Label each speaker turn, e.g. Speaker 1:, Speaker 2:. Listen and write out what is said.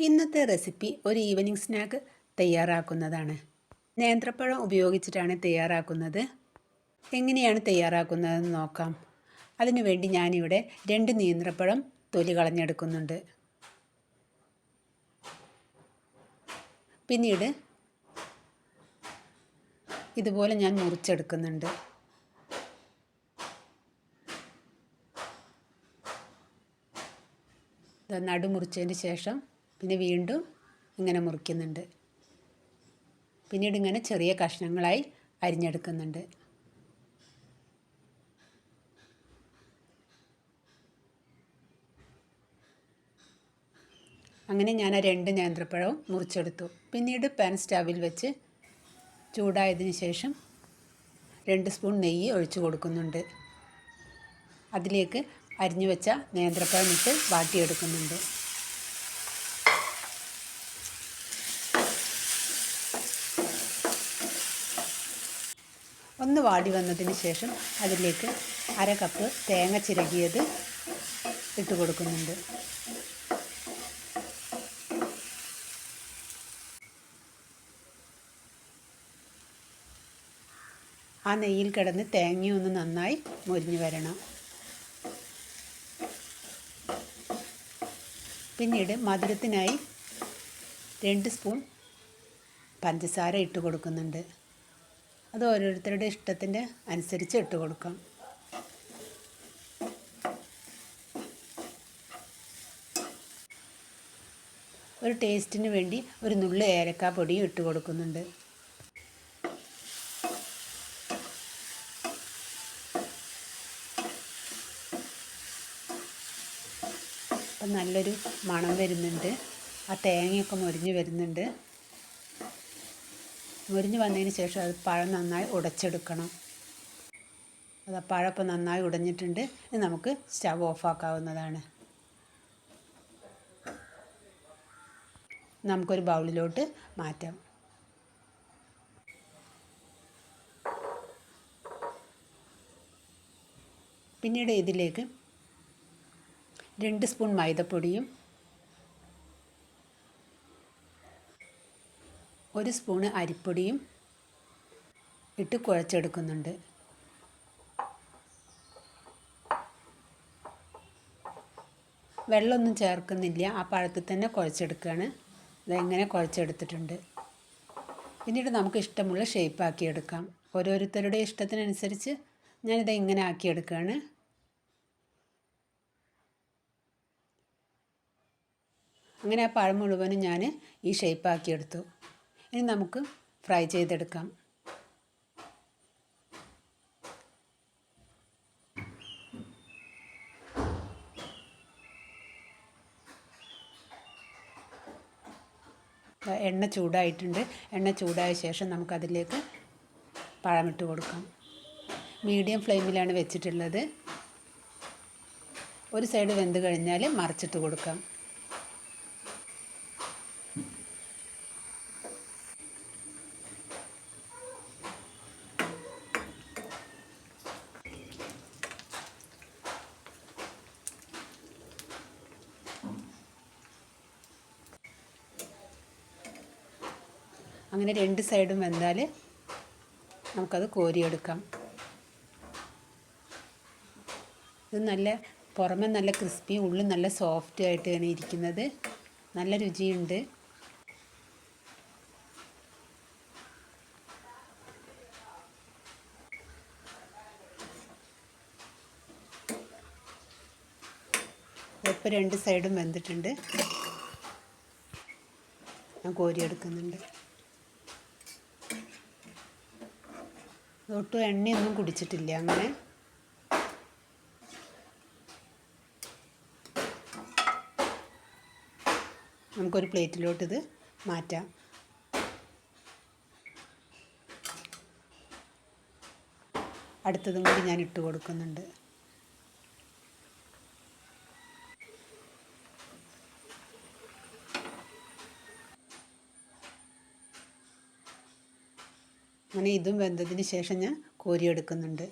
Speaker 1: ഇന്നത്തെ റെസിപ്പി ഒരു evening snack തയ്യാറാക്കുന്നതാണ്. നേന്ത്രപ്പഴം ഉപയോഗിച്ചിട്ടാണ് തയ്യാറാക്കുന്നത്. എങ്ങനെയാണ് തയ്യാറാക്കുന്നതെന്ന് നോക്കാം. അതിനുവേണ്ടി ഞാനിവിടെ രണ്ട് നേന്ത്രപ്പഴം തൊലി കളഞ്ഞെടുക്കുന്നുണ്ട്. പിന്നീട് ഇതുപോലെ ഞാൻ മുറിച്ചെടുക്കുന്നുണ്ട്. നടുമുറിച്ചതിന് ശേഷം പിന്നെ വീണ്ടും ഇങ്ങനെ മുറിക്കുന്നുണ്ട്. പിന്നീട് ഇങ്ങനെ ചെറിയ കഷ്ണങ്ങളായി അരിഞ്ഞെടുക്കുന്നുണ്ട്. അങ്ങനെ ഞാൻ ആ രണ്ട് നേന്ത്രപ്പഴവും മുറിച്ചെടുത്തു. പിന്നീട് പാൻ സ്റ്റവിൽ വെച്ച് ചൂടായതിന് ശേഷം രണ്ട് സ്പൂൺ നെയ്യ് ഒഴിച്ചു കൊടുക്കുന്നുണ്ട്. അതിലേക്ക് അരിഞ്ഞു വെച്ച നേന്ത്രപ്പഴം ഇട്ട് വാട്ടിയെടുക്കുന്നുണ്ട്. ഒന്ന് വാടി വന്നതിന് ശേഷം അതിലേക്ക് അര കപ്പ് തേങ്ങ ചിരകിയത് ഇട്ട് കൊടുക്കുന്നുണ്ട്. ആ നെയ്യിൽ കിടന്ന് തേങ്ങയൊന്ന് നന്നായി മൊരിഞ്ഞു വരണം. പിന്നീട് മധുരത്തിനായി രണ്ട് സ്പൂൺ പഞ്ചസാര ഇട്ട് കൊടുക്കുന്നുണ്ട്. അത് ഓരോരുത്തരുടെ ഇഷ്ടത്തിന്റെ അനുസരിച്ച് ഇട്ട് കൊടുക്കാം. ഒരു ടേസ്റ്റിന് വേണ്ടി ഒരു നുള്ളു ഏലക്കാ പൊടിയും ഇട്ട് കൊടുക്കുന്നുണ്ട്. അപ്പം നല്ലൊരു മണം വരുന്നുണ്ട്. ആ തേങ്ങയൊക്കെ മുരിഞ്ഞ് വരുന്നുണ്ട്. മുരിഞ്ഞ് വന്നതിന് ശേഷം അത് പഴം നന്നായി ഉടച്ചെടുക്കണം. അത് ആ പഴം നന്നായി ഉടഞ്ഞിട്ടുണ്ട്. ഇത് നമുക്ക് സ്റ്റവ് ഓഫാക്കാവുന്നതാണ് നമുക്കൊരു ബൗളിലോട്ട് മാറ്റാം. പിന്നീട് ഇതിലേക്ക് രണ്ട് സ്പൂൺ മൈദപ്പൊടിയും ഒരു സ്പൂണ് അരിപ്പൊടിയും ഇട്ട് കുഴച്ചെടുക്കുന്നുണ്ട്. വെള്ളമൊന്നും ചേർക്കുന്നില്ല. ആ പഴത്തിൽ തന്നെ കുഴച്ചെടുക്കുകയാണ്. ഇതെങ്ങനെ കുഴച്ചെടുത്തിട്ടുണ്ട്. പിന്നീട് നമുക്ക് ഇഷ്ടമുള്ള ഷേപ്പ് എടുക്കാം ഓരോരുത്തരുടെ ഇഷ്ടത്തിനനുസരിച്ച് ഞാനിത് ഇങ്ങനെ ആക്കിയെടുക്കുകയാണ്. അങ്ങനെ ആ പഴം മുഴുവനും ഞാൻ ഈ ഷേപ്പാക്കിയെടുത്തു ഇനി നമുക്ക് ഫ്രൈ ചെയ്തെടുക്കാം. എണ്ണ ചൂടായിട്ടുണ്ട്. എണ്ണ ചൂടായ ശേഷം നമുക്കതിലേക്ക് പഴമിട്ട് കൊടുക്കാം. മീഡിയം ഫ്ലെയിമിലാണ് വെച്ചിട്ടുള്ളത്. ഒരു സൈഡ് വെന്ത് കഴിഞ്ഞാൽ മറിച്ചിട്ട് കൊടുക്കാം. അങ്ങനെ രണ്ട് സൈഡും വെന്താൽ നമുക്കത് കോരിയെടുക്കാം. ഇത് നല്ല പുറമെ നല്ല ക്രിസ്പി ഉള്ളിൽ നല്ല സോഫ്റ്റ് ആയിട്ടാണ് ഇരിക്കുന്നത്. നല്ല രുചിയുണ്ട്. ഇപ്പോൾ രണ്ട് സൈഡും വെന്തിട്ടുണ്ട്. ഞാൻ കോരിയെടുക്കുന്നുണ്ട്. ഒട്ടും എണ്ണയൊന്നും കുടിച്ചിട്ടില്ല അങ്ങനെ. നമുക്കൊരു പ്ലേറ്റിലോട്ടിത് മാറ്റാം. അടുത്തതും കൂടി ഞാൻ ഇട്ട് കൊടുക്കുന്നുണ്ട്. അങ്ങനെ ഇതും വെന്തതിന് ശേഷം ഞാൻ കോരിയെടുക്കുന്നുണ്ട്.